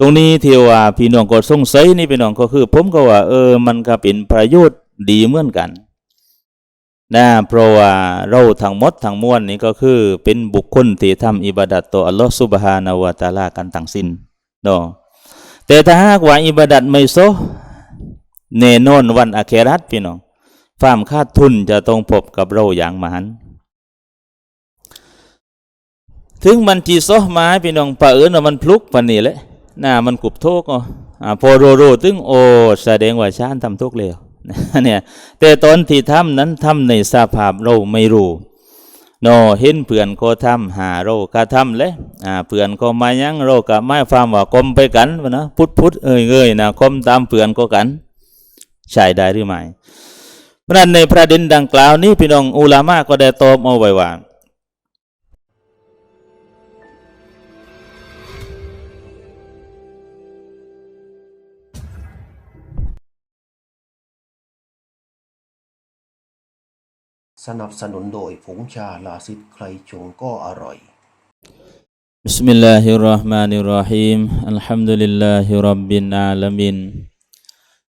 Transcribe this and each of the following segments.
ตรงนี้ที่ว่าพี่น้องก็สงสัยนี่พี่น้องก็คือ ผมก็ว่า เออ มันก็เป็นประโยชน์ดีเหมือนกันนะเพราะว่าเราทั้งหมดทั้งมวลนี่ก็คือเป็นบุคคลที่ทำอิบาดัตต่ออัลลอฮฺซุบฮานาวะตาลากันทั้งสิ้นเนาะแต่ถ้าหากว่าอิบาดัตไม่โซแน่นอนวันอาเครัตพี่น้องความคาดทุนจะต้องพบกับเราอย่างมหันถึงมันจีโซมาพี่น้องปะเอิญว่ามันพลุกปันนี่แหละ น่ามันกุบโทกอ่อ่าพอโรโรถึงโอแสดงว่าชานทำทุกเลวเนี่ยแต่ตอนที่ทำนั้นทำในสภาพเราไม่รู้โนเห็นเพื่อนก็ทำหาเราก็ทำเลยอ่าเพื่อนก็มายังเราก็ไม่ฟังว่ากลมไปกันวะนะพุทธพุทธเอ้ยเอ้ยนะคมตามเพื่อนก็กันใช่ได้หรือไม่เพราะนั้นในประเด็นดังกล่าวนี้พี่น้องอุลามะก็ได้ตอบเอาไว้ว่า สนับสนุนโดยผงชาลาซิดใครชงก็อร่อย بسم الله الرحمن الرحيم الحمد لله رب العالمين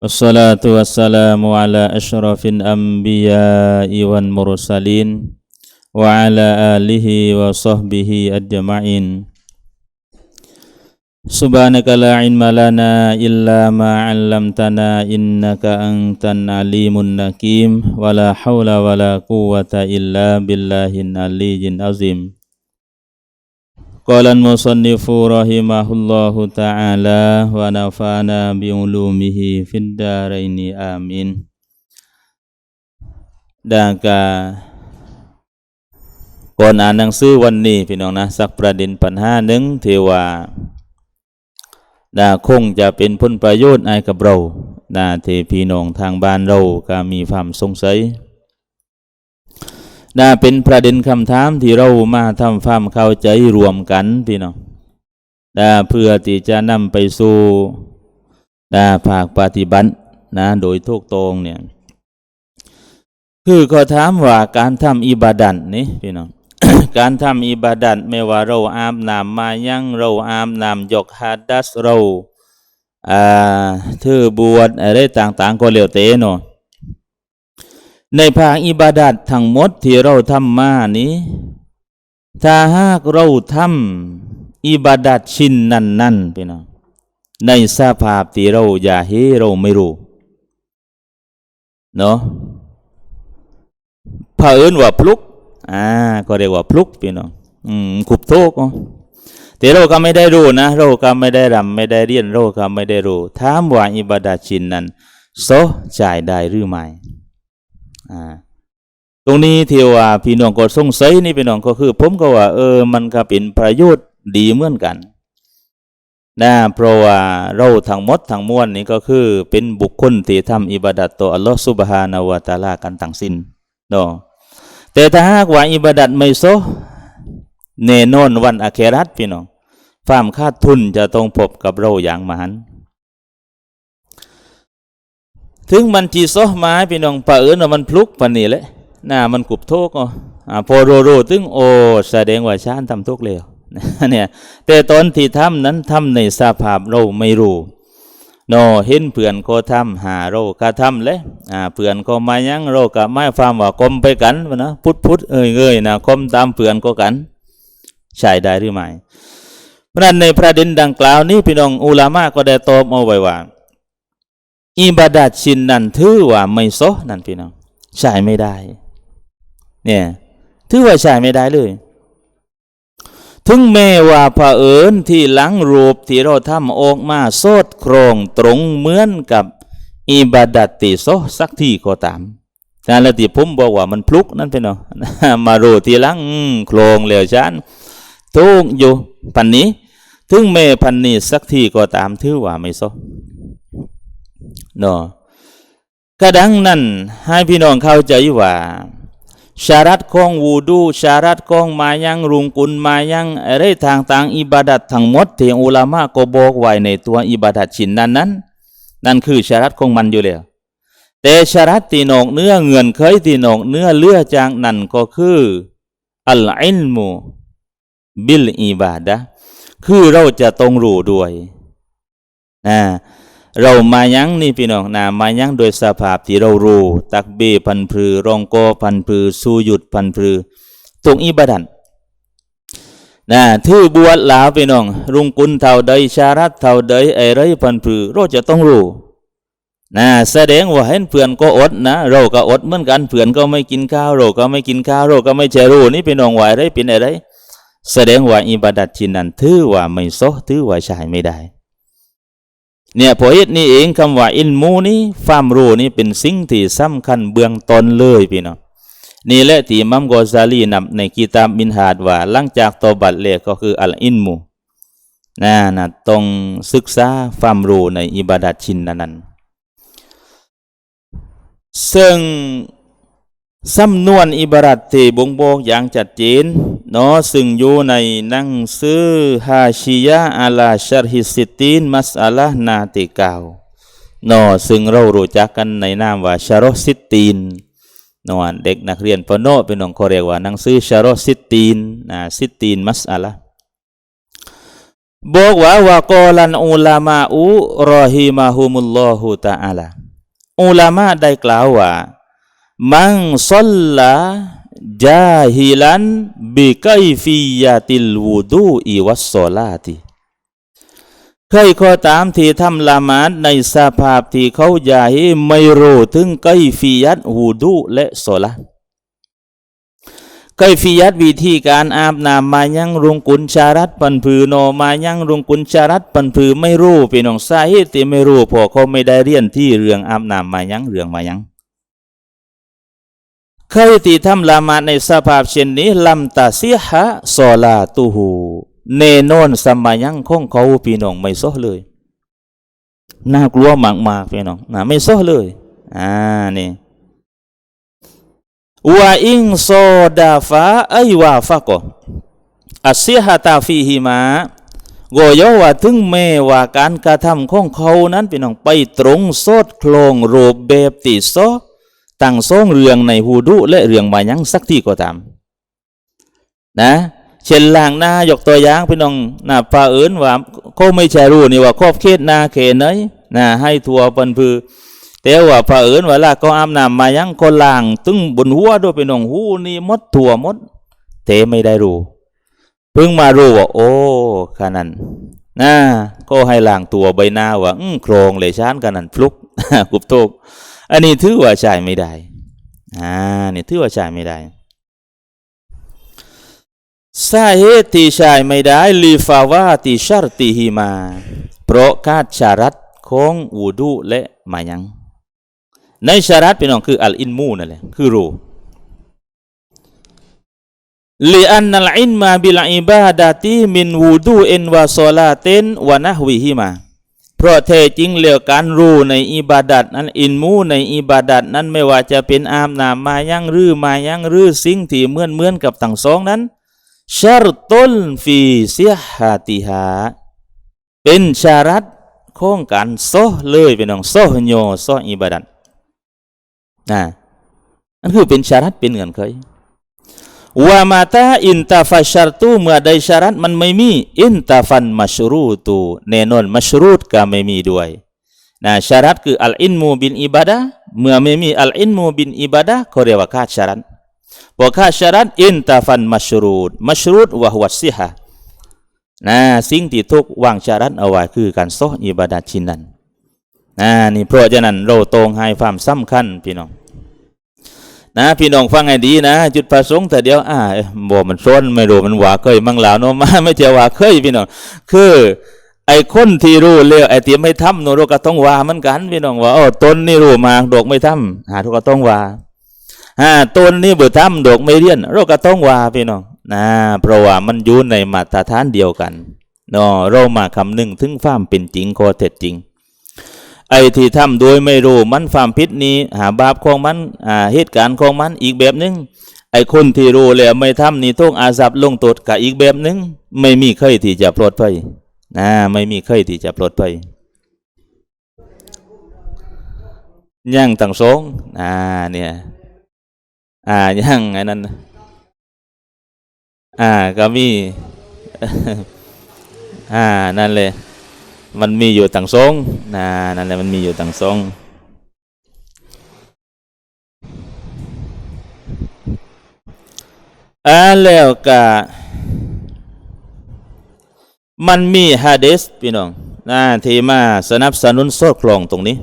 والصلاة والسلام على أشرف الأنبياء والمرسلين وعلى آله وصحبه أجمعين سبحانك لا علم لنا إلا ما علمتنا إنك أنت العليم الحكيم ولا حول ولا قوة إلا بالله العلي العظيم قال المصنف رحمه الله تعالى ونفعنا بعلومه في الدارين آمين ดากาก่อนอ่านหนังสือวันนี้พี่น้องนะ สักประเด็นปัญหาหนึ่งที่ว่า ดาคงจะเป็นผลประโยชน์ให้กับเราดาที่พี่น้องทางบ้านเราก็มีความสงสัยน่าเป็นประเด็นคำถามที่เรามาทำความเข้าใจรวมกันพี่น้องน่าเพื่อที่จะนำไปสู่น่าภาคปฏิบัตินะโดยทุกตรงเนี่ยคือก็ถามว่าการทำอิบาดันนี่พี่น้อง การทำอิบาดันไม่ว่าเราอาบน้ำมายังเราอาบน้ำยกฮัดดัสเราอ่าถือบวชอะไรต่างๆ ก็เร็วเตเนาะในภาคอิบาดัตทั้งหมดที่เราทำมานี้ ถ้าหากเราทำอิบาดัตชิ้นนั้นนั่นพี่น้องในสภาพที่เราอย่าเฮเราไม่รู้เนาะเผอิญว่าพลุก อ่าก็เรียกว่าพลุกพี่น้องอืมขุบโทกแต่เราก็ไม่ได้รู้นะเราก็ไม่ได้รำไม่ได้เรียนเราก็ไม่ได้รู้ถามว่าอิบาดัตชินนั้นโซจ่ายได้หรือไม่อ่าตรงนี้ที่ว่าพี่น้องก็สงสัยนี่พี่น้องก็คือ ผมก็ว่า เออ มันก็เป็นประโยชน์ดีเหมือนกันนะเพราะว่าเราทั้งหมดทั้งมวลนี่ก็คือเป็นบุคคลที่ทำอิบาดัตต่ออัลลอฮฺซุบฮานาวะตาลากันทั้งสิ้นเนาะ แต่ถ้าหากว่าอิบาดัตไม่โซแน่นอนวันอาเครัตพี่น้องความคาดทุนจะต้องพบกับเราอย่างมหันต์ถึงมันจีโซมาพี่น้องปะเอิญมันพลุกปนี่แหละน่ามันกุบโทกอะอ่าพอโรโรถึงโอแสดงว่าชานทำทุกเลวเนี่ยแต่ตอนที่ทำนั้นทำในสภาพเราไม่รู้ โนเห็นเพื่อนก็ทำหาเราก็ทำเลยอ่าเพื่อนก็มายังเราก็ไม่ฟังว่ากลมไปกันวะนะพุทธพุทธเอ้ยเอ้ยนะคมตามเพื่อนก็กัน ใช่ได้หรือไม่เพราะนั้นในประเด็นดังกล่าวนี้พี่น้องอุลามะก็ได้ตอบเอาไว้ว่าอิบาดัตชิ้นนั้นถือว่าไม่โซนั่นพี่น้องใช้ไม่ได้ เนี่ยถือว่าใช้ไม่ได้เลย ถึงแม้ว่าเอิญที่หลังรูปที่เราทำออกมาโซดโครงตรงเหมือนกับอิบาดัตติโซสักที่ก็ตามแต่ละที่ผมบอกว่ามันพลุกนั่นพี่น้องมารูทีหลังโครงเหลวชันทุกอยู่พันนี้ ถึงแม้พันนี้สักที่ก็ตามถือว่าไม่โซเนาะกระดังนั้นให้พี่น้องเข้าใจว่า ชารัตของวูดูชารัตของมายังรุงกุลมายังอะไรทางต่างอิบาดัตทั้งหมดที่อุลามะก็บอกไว้ในตัวอิบาดัตชิ้นนั้นนั้นนั่นคือชารัตของมันอยู่แล้วแต่ชารัตที่นอกเนื้อเงื่อนเคยที่นอกเนื้อเลือจางนั่นก็คืออัลอิลมูบิลอิบาดะคือเราจะต้องรู้ด้วยนะ เรามายังนี่พี่น้องนะมายังโดยสภาพที่เรารู้ตักเบพันพือรองโกพันพือสูหยุดพันพือตรงอิบาดันนะถือบวชลาวพี่น้อง รุงกุลเท่าใดชารัตเท่าใดไอไรพันพือเราจะต้องรู้นะแสดงว่าเห็นเพื่อนก็อดนะ เราก็อดเหมือนกันเพื่อนก็ไม่กินข้าว เราก็ไม่กินข้าวเราก็ไม่เจรู้นี่พี่น้องไหวไรเป็นอะไรแสดงว่าอิบาดัดชิ้นนั้นถือว่าไม่โซถือว่าใช้ไม่ได้ เนี่ยพระเฮ็ดนี่เองคำว่าอินมูนี่ความรู้นี่เป็นสิ่งที่สำคัญเบื้องต้นเลยพี่น้องนี่แหละที่มัมกอซาลีนำในกีตาบมินหาดว่าหลังจากตอบัตเลก็คืออัลอินมูนะนะต้องศึกษาความรู้ในอิบาดัดชิ้นนั้นซึ่ง สำนวนอิบารัตที่บ่งบอกอย่างชัดเจนเนาะซึ่งอยู่ในหนังสือฮาชิยะอาลาชารฮิสิตีนมัสอาลานาติกาวเนาะซึ่งเรารู้จักกันในนามว่าชารอสิตีนเนาะเด็กนักเรียนปโนเป็นองเขาเรียกว่าหนังสือชารอสิตีนนะสิตีนมัสอาลาบอกว่าวะกอลันอุลามาอุรอฮิมาฮุมุลลอฮุตะอาลาอุลามาได้กล่าวว่า มังซอลลาจาฮิลันบิไกฟิยาติลวูดูอีวัสโซลาติใครก็ตามที่ทำละหมาดในสภาพที่เขายาฮิไม่รู้ถึงไกฟิยัตวูดูและโซลาไกฟิยัตวิธีการอาบน้ำมายังรุงกุนชารัตปันผือโนมายังรุงกุนชารัตปันผือไม่รู้พี่น้องสาเหตุที่ไม่รู้พอเขาไม่ได้เรียนที่เรื่องอาบน้ำมายังเรื่องมายัง เคยที่ทำละหมาดในสภาพเช่นนี้ลำตาเสียหะซอลาตูหูเนโนนสมัยยังของเขาพี่น้องไม่ซ้อเลย น่ากลัวมากๆพี่น้องนะไม่ซ้อเลยอ่านี่ว่าอิงโซดาฟาไอวาฟะก็อัเสียหะตาฟีหิมาโกยว่าถึงแม้ว่าการกระทำของเขานั้นพี่น้องไปตรงโซดโคลงรูปแบบติโซ ตั้งสองเรื่องในฮูดุและเรื่องมายังสักที่ก็ตาม นะเช่นล่างนายกตัวอย่างพี่น้องนะป่าเอิญว่าเขาไม่ใช่รู้นี่ว่าครอบเขตนาเขตไหนนะให้ทัวปันพือแต่ว่าป่าเอิญว่าละก็อาบน้ำมายังก็ล่างตึงบนหัวด้วยพี่น้องหูนี่มดถั่วมดเตไม่ได้รู้เพิ่งมารู้ว่าโอ้ขนาดนะก็ให้ล่างตัวใบหน้าว่าอื้อโครงเลยชานขนาดฟลุกกุบโตก อันนี้ถือว่าใช้ไม่ได้ อ่า นี่ถือว่าใช้ไม่ได้ สาเหตุที่ใช้ไม่ได้ลีฟาวาติชารติฮิมา เพราะขาดชารัตของวูดูและมายัง ในชารัตพี่น้องคืออัลอินมูนั่นแหละ คือรู้ลีอันนัลอินมาบิลอิบาดาติมินวูดูเอ็นวาโซลาเตนวานะฮวิฮิมา เพราะแท้จริงแล้วการรู้ในอิบาดัดนั้นอินมูในอิบาดัดนั้นไม่ว่าจะเป็นอามนามมายังรือมายังรือสิ่งที่เหมือนเหมือนกับทั้งสองนั้นชารตุลฟีเสียหาติหาเป็นชารัตของการโซเลยเป็นองโซโยโซอิบาดัดนะนั่นคือเป็นชารัตเป็นเงื่อนไข ว่ามาตาอินตาฟัชารตูเมื่อใดชารัตมันไม่มี อินตาฟันมัชรูตูแน่นอนมัชรูตก็ไม่มีด้วยนะชารัตคืออัลอินมูบินอิบาดะเมื่อไม่มีอัลอินมูบินอิบาดะเขาเรียกว่าขาดชารัตพอขาดชารัตอินตาฟันมัชรูตมัชรูตวะฮวัสิฮะนะสิ่งที่ทุกวางชารัตเอาไว้คือการโซอิบาดะชินนั้นนะนี่เพราะฉะนั้นเราตรงให้ความสำคัญพี่น้อง นะพี่น้องฟังให้ดีนะ จุดประสงค์แต่เดียวอ่าเอ๊ะบ่มันซ้นไม่รู้มันว่าเคยมั่งแล้วเนาะมาไม่ใช่ว่าเคยพี่น้องคือไอ้คนที่รู้เร็วไอ้ที่ไม่ทำโนราก็ต้องว่ามือนกันพี่น้องว่าโอ้ตนนี่รู้มาดอกไม่ทำหาทุกก็ต้องว่าอ่าตนนี่เบื่อทำดอกไม่เรียนเราก็ต้องว่าพี่น้องนะเพราะว่ามันอยู่ในมาตรฐานเดียวกันเนาะเรามาคำนึงถึงความเป็นจริงข้อเท็จจริง ไอ้ที่ทำโดยไม่รู้มันความผิดนี้ หาบาปของมันอ่าเหตุการณ์ของมันอีกแบบหนึงไอ้คนที่รู้แล้วไม่ทำนี่ต้องอาซับลงโทษกับอีกแบบหนึงไม่มีใครที่จะปลอดภัยนะไม่มีใครที่จะปลอดภัยย่างต่างสองอ่าเนี่ยอ่าย่างไอ้นั้นอ่าก็มีอ่านั่นเลย มันมีอยู่ต่างทรงนะนั่นแหละมันมีอยู่ต่างทรงอ่าแล้วก็มันมีฮะดิษพี่น้องนะที่มาสนับสนุนโซ่คลองตรงนี้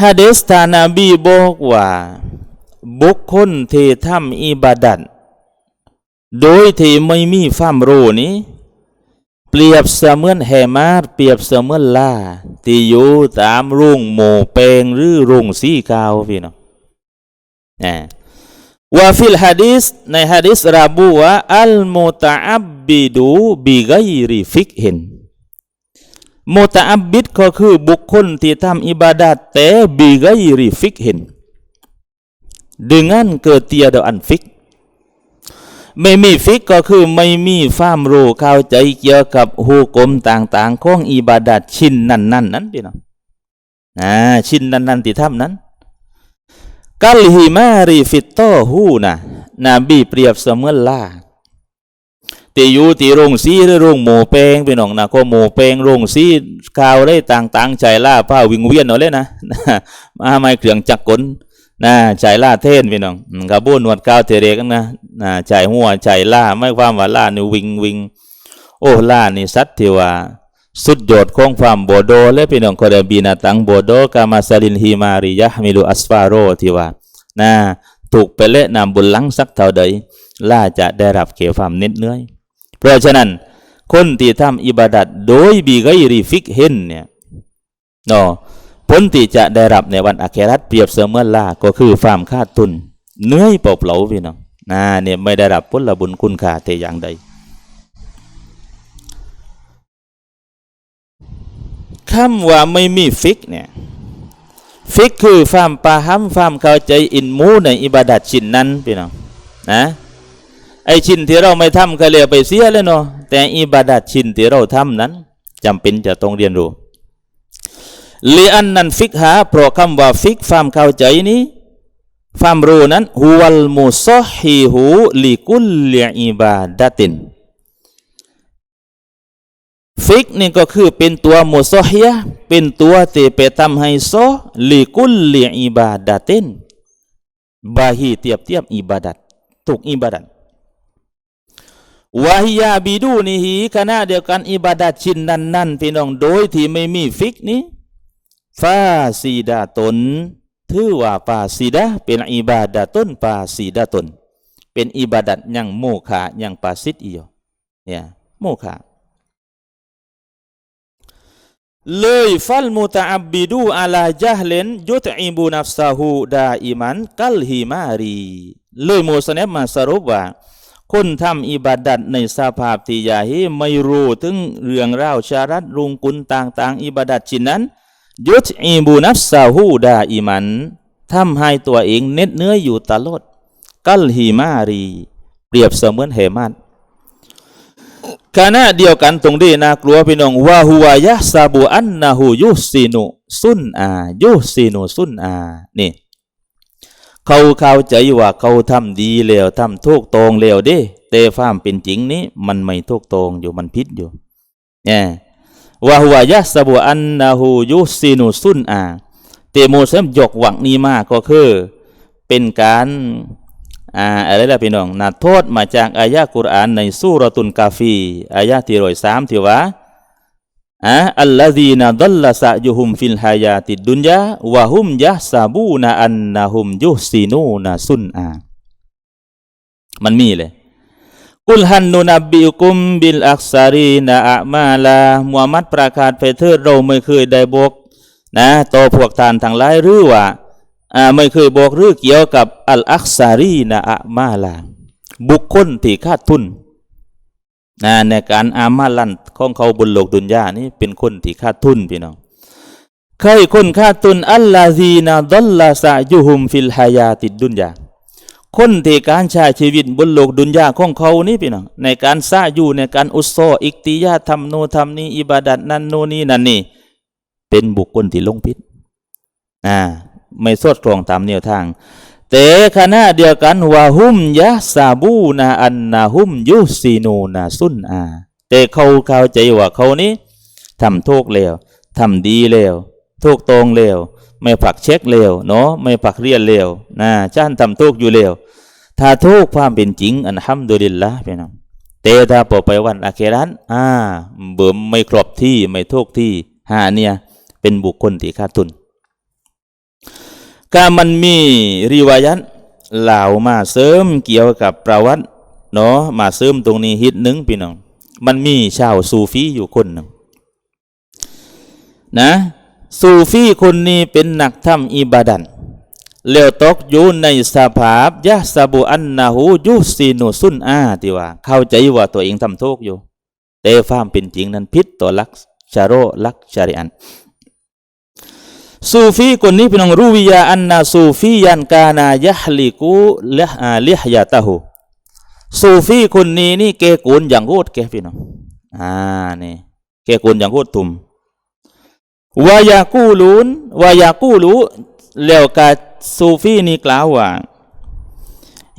ฮะดิษทานาบีบอกว่าบุคคลที่ทำอิบาดัตโดยที่ไม่มีความรู้นี้ เปรียบเสมือนแหมาดเปรียบเสมือนล่าที่อยู่ตามรุ่งโมเปงหรือรุ่งสีกาวพี่น้องนะว่าฟิลฮะดิษในฮะดิษระบุว่าอัลมุตะอับบิดูบิไกริฟิกเห็นมุตะอับบิดก็คือบุคคลที่ทำอิบาดัตแต่บิไกริฟิกเห็น dengan ketiada an fik ไม่มีฟิกก็คือไม่มีความรู้เข้าใจเกี่ยวกับหูกลมต่าง ๆ ของอิบาดัดชิ้นนั้นๆนนั้นพี่น้องอ่าชิ้นนั้นๆที่ทำนั้น กัลฮิมารีฟิตโตหูนะนบีเปรียบเสมือนล่าตีอยู่ที่โรงสีหรือโรงหมูแปงพี่น้องนะก็หมูแปงโรงสีข้าวได้ต่าง ๆ ใจล่าผ้าวิงเวียนเอาเลยนะมาไม่เครื่องจักรกล นะใจล่าเท่นพี่น้องกระบุนหนวดก้าวเทเรกันนะนะใจหัวใจล่าไม่ความว่าล่านี่วิงวิงโอ้ล่านี่สัตว์ที่ว่าสุดยอดของความโบโดและพี่น้องก็ได้บีนาตังโบโดกามาซาลินฮิมาริยะมิลูอัสฟาโรที่ว่านะถูกไปเละนำบุญลังสักเท่าใดล่าจะได้รับเขียวความเน็ดเนื่อยเพราะฉะนั้น คนที่ทำอิบาดัดโดยบีไกรีฟิกเห็นเนี่ยเนาะ ลที่จะได้รับในวันอาเครัตเปรียบเสมือนลาก็คือความคาดทุนเนื่อยเปล่าๆพี่น้องนะเนี่ยไม่ได้รับผลบุญคุณค่าแต่อย่างใดคำว่าไม่มีฟิกเนี่ยฟิกคือความปาหัมความเข้าใจอินมูในอิบาดัดชิ้นนั้นพี่น้องนะไอชิ้นที่เราไม่ทำก็เลยไปเสียแล้วเนาะแต่อิบาดัดชิ้นที่เราทำนั้นจำเป็นจะต้องเรียนรู้ ลีอันนันฟิกหาเพราะคำว่าฟิกความเข้าใจนี้ความรู้นั้นฮุวัลมุซฮิฮูลิกุลลิอิบาดติน ฟิกนี่ก็คือเป็นตัวมุซฮิยะเป็นตัวที่ไปทำให้โซลิกุลลิอิบาดตินบาฮีเทียบเทียบอิบาดัตทุกอิบาดัตวาฮิยาบิดูนิฮีขณะเดียวกันอิบาดัตชิ้นนั้นนั้นพี่น้องโดยที่ไม่มีฟิกนี้ ฟาซีดาตนถือว่าฟาซีดาเป็นอิบาดาตนฟาซีดาตน เป็นอิบาดัตยังโมฆะยังปาสิทธิโยเนี่ยโมฆะเลยฟัลมุตะอับบิดูอาลาจาฮเลนยุตอิบูนัฟซาฮูดาอิมันกัลฮิมารีเลยโมสเนบมาสรุปว่า คนทำอิบาดัตในสภาพที่ยาฮีไม่รู้ถึงเรื่องราวชารัตรุงกุลต่างๆ อิบาดัตชิ้นนั้น ยุตอีบูนัฟซาฮูดาอิมันทำให้ตัวเองเน็ดเนื้ออยู่ตลอดกัลฮีมารี เปรียบเสมือนเหมันขณะเดียวกันตรงนี้น่ากลัวพี่น้องว่าหัวยะซาบูอันนาหูยุสินุสุนอายุสินุสุนอานี่เขาเข้าใจว่าเขาทำดีแล้วทำถูกตรงแล้วเด้แต่ความเป็นจริงนี้มันไม่ถูกตรงอยู่มันผิดอยู่เนี่ย วะฮุวายะสบุอันนาหูยุสินุสุนอาเตโมเซมยกหวังนี้มากก็คือ เป็นการอ่าอะไรล่ะพี่น้องนะโทษมาจากอายะกุรอานในสุรตุนกาฟีอายะที่ร้อยสามที่ว่าอัลลซีนาดัลลสะยุฮุมฟิลฮายาติดดุนยาวะฮุมยะซาบูนาอันนาฮุมยุสินูนาสุนอามันมีเลย กุลฮันนุนบบิอุกุมบิลอักซารีนาอะมาลามุฮัมมัดประกาศไปเถิดเราไม่เคยได้บอกนะต่อพวกทานทั้งหลายหรือว่าอ่าไม่เคยบอกหรือเกี่ยวกับอัลอักซารีนาอะมาลาบุคคลที่ขาดทุนนะในการอามาลันของเขาบนโลกดุนยานี่เป็นคนที่ขาดทุนพี่น้องใครคนขาดทุนอัลลาซีนาดัลลาซายุฮุมฟิลฮายาติดดุนยา คนที่การใช้ชีวิตบนโลกดุนยาของเขานี่พี่น้องในการสร้างอยู่ในการอุสโซอิกติยาทำโนทำนี้อิบาดัดนั่นโนนี่นั่นนี่เป็นบุคคลที่ลงพิษอ่าไม่สอดคล้องตามแนวทาง แต่ขณะเดียวกันว่าหุมยะซาบูนาอันนาหุมยุซีนูนาซุนอาแต่เขาเข้าใจว่าเขานี้ทำโทุกเลวทำดีเลวโทุกตรงเลวไม่ผักเช็คเลวเนาะไม่ผักเรียนเลวนะจ้านทำโทุกอยู่เลว ถ้าทุกความเป็นจริงอันฮัมดุลิลละพี่น้องเตถ้าพอไปวันอาเครันอ่าเบิ่มไม่ครบที่ไม่ทุกที่หาเนี่ยเป็นบุคคลที่ขาดทุนการมันมีรีวายันเหล่ามาเสริมเกี่ยวกับประวัติเนาะมาเสริมตรงนี้ฮิตหนึ่งพี่น้องมันมีชาวซูฟีอยู่คนหนึ่งนะซูฟีคนนี้เป็นนักทำอิบาดัน แล้วตกอยู่ในสภาพยะสบุอันนาหูยุซีนุสุนอาที่ว่า เข้าใจว่าตัวเองทำทุกอยู่ แต่ความเป็นจริงนั้นพิษต่อลักชาโรลักชาริอันซูฟีคนนี้พี่น้องรู้วิยาอันนาซูฟียันกานายะฮลิกูเละอาลิฮยาตาหูซูฟีคนนี้นี่เกกุนอย่างโคตรแกพี่น้องอ่านี่เกกุนอย่างโคตรตุมวายากูลูนวายากูลูแล้วกา ซูฟีนี่กล่าวว่า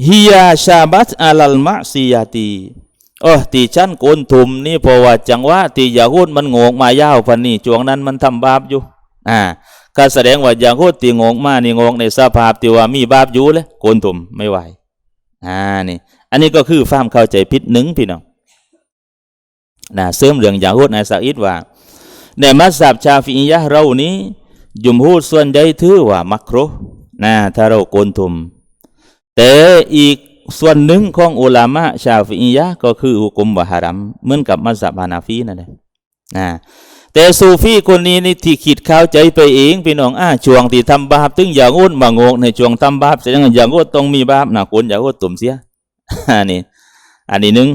ฮิยาชาบัตอัลลมะซียาตีโอ้ตีฉันโกนทุมนี่เพราะว่าจังหวะที่ยาฮูดมันงงมายาวพันนี่จวงนั้นมันทำบาปอยู่ อ่าก็แสดงว่าอย่างโคตรตีงงมานี่งงในสภาพที่ว่ามีบาปอยู่เลยโกนตุ่มไม่ไหวอ่านี่ อันนี้ก็คือความเข้าใจผิดหนึ่งพี่น้องนะเสริมเรื่องอย่างโคตรนายสักอิดว่า ในมัสยิดชาฟีอียะเรานี้ยุมฮูดส่วนใหญ่ถือว่ามักรุ นะถ้าเราโกนตุ่มแต่อีกส่วนหนึ่งของอุลามะชาฟีอียะก็คือหุกุมวะฮารัมเหมือนกับมัสยิดฮานาฟีนั่นแหละนะแต่ซูฟีคนนี้นี่ที่คิดเข้าใจไปเองพี่น้องอ่าช่วงที่ทำบาปถึงอย่างอุดมางงในช่วงทำบาปแสดงว่าอย่างอุดต้องมีบาปนะคนอย่างอุดตุ่มเสียอันนี้ อันนี้หนึ่ง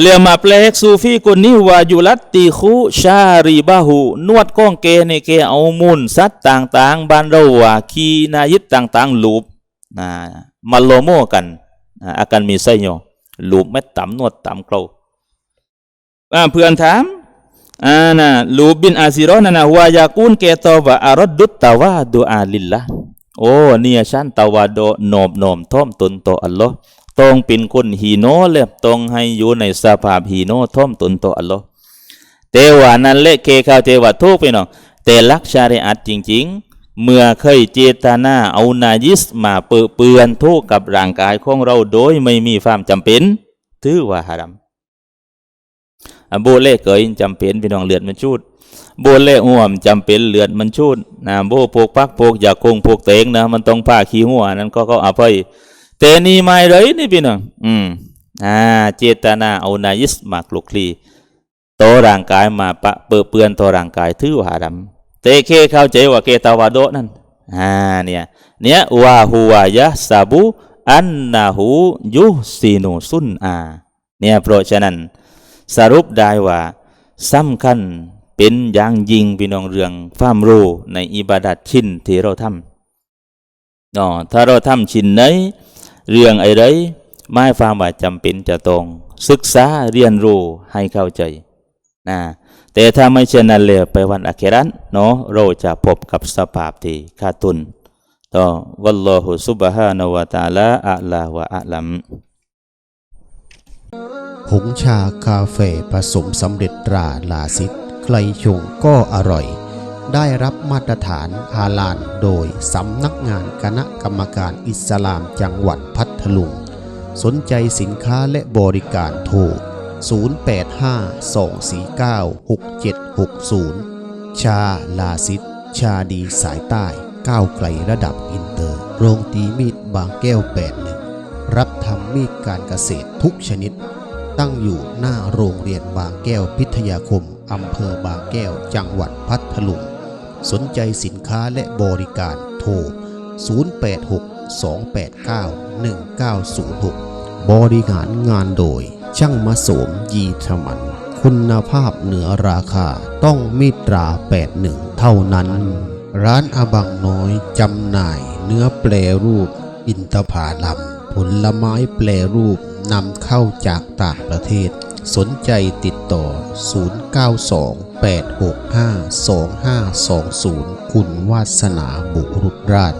เรียมาแปลกซูฟีคนนี้ว่ายุลัตติคูชารีบาหูนวดก้องเกในเกเอามุนสัตว์ต่างๆบานเราว่าคีนายิตต่างๆลูบนะมาโลโมกันนะอาการมีไส้โยลูบไม่ต่ำนวดต่ำเกลาอ่าเพื่อนถามอ่านะลูบินอาซิรอนะนะวายากุนเกตวะอารดดุตตาวาดูอาลิลละโอ้เนี่ยฉันตาวาโดโนบโนมท่อมตนต่ออัลลอฮ์ ต้องเป็นคนฮีโนเล็บต้องให้อยู่ในสภาพฮีโนท่อมตนต่ออัลลอฮ์แต่ว่านั้นเละเคข้าเทว่าทุกไปน้องแต่ลักชาริอัตจริง ๆ เมื่อเคยเจตนาเอานายิสมาเปื้อเปื้อนทุกกับร่างกายของเราโดยไม่มีความจำเป็นถือว่าฮารัมโบเล่เกยจำเป็นพี่น้องเลือดมันชูดโบเล่ห่วมจำเป็นเลือดมันชูดนะโบพวกพักพวกอยากคงพวกเตงนะมันต้องผ้าขี้หัวนั้นก็ก็อภัย แต่นี่ไม่เลยนี่พี่น้องอืมอ่าเจตนาเอานายิสมากลุกคลีโตวร่างกายมาปะเปื้อเปือนตัวร่างกายถือว่าหาดำแต่เคเข้าใจว่าเกตาวาโดนั่นอ่าเนี่ยเนี่ยว่าหัวยะซาบุอันนาหูยุซีนุสุนอาเนี่ยเพราะฉะนั้น สรุปได้ว่าสำคัญเป็นอย่างยิ่งพี่น้องเรื่องความรู้ในอิบาดัตชิ้นที่เราทำเนาะถ้าเราทำชิ้นไหน เรื่องอะไรไม่ฟังว่าจำเป็นจะต้องศึกษาเรียนรู้ให้เข้าใจนะแต่ถ้าไม่เช่นนั้นเลยไปวันอาเครันเนาะเราจะพบกับสภาพที่ขาดทุนต่อวัลลอฮุซุบฮานวะตาลาอะลาวะอะลัมผงชาคาเฟ่ผสมสำเร็จตราลาซิดใครชงก็อร่อย ได้รับมาตรฐานฮาลาลโดยสำนักงานคณะกรรมการอิสลามจังหวัดพัทลุง สนใจสินค้าและบริการโทร 0852496760 ชาลาซิดชาดีสายใต้ ก้าวไกลระดับอินเตอร์ โรงตีมีดบางแก้ว81 รับทำมีดการเกษตรทุกชนิด ตั้งอยู่หน้าโรงเรียนบางแก้วพิทยาคมอำเภอบางแก้วจังหวัดพัทลุง สนใจสินค้าและบริการโทร 0862891906 บริหารงานโดย ช่างมาโสมยีธมัน คุณภาพเหนือราคาต้องมีตรา 81 เท่านั้น ร้านอบังน้อยจำหน่ายเนื้อแปรรูป อินทผาลัม ผลไม้แปรรูปนำเข้าจากต่างประเทศ สนใจติดต่อ 0928652520 คุณวาสนาบุรุษราช